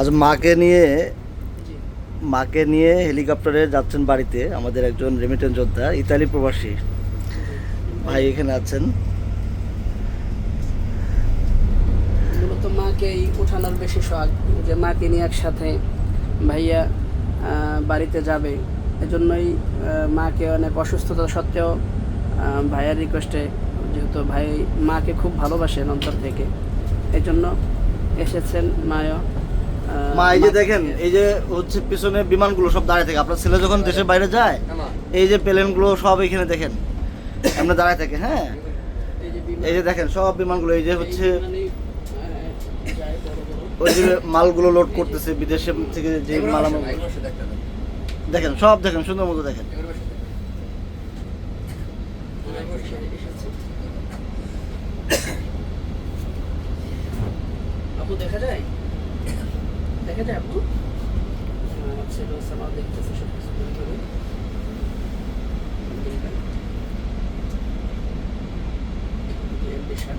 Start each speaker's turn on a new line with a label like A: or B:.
A: আজ মাকে নিয়ে মাকে নিয়ে হেলিকপ্টারে যাচ্ছেন বাড়িতে আমাদের একজন রেমিটেন যোদ্ধা, ইতালি প্রবাসী। ভাই এখানে আছেন।
B: মূলত মাকেই উঠানোর বেশি শখ যে মাকে নিয়ে একসাথে ভাইয়া বাড়িতে যাবে। এজন্যই মাকে অনেক অসুস্থতা সত্ত্বেও ভাইয়ার রিকোয়েস্টে যেহেতু ভাই মাকে খুব ভালোবাসেন অন্তর থেকে এই জন্য এসেছেন মায়ও
A: মা এই যে দেখেন এই যে হচ্ছে পিছনে বিমানগুলো সব দাঁড়িয়ে থাকে। আপনার ছেলে যখন দেশের বাইরে যায় এই যে প্লেনগুলো সব এখানে দেখেন। আমরা দাঁড়ায় থাকে হ্যাঁ?
B: এই যে
A: দেখেন সব বিমানগুলো এই যে হচ্ছে। ওই যে মালগুলো লোড করতেছে বিদেশে থেকে যে মাল দেখেন সব দেখেন সুন্দর মতো দেখেন।
B: আপু দেখা যায়? দেখা যায় আপু আমার ছেলে হচ্ছে দেখতেছে সব কিছু। এই বিশাল।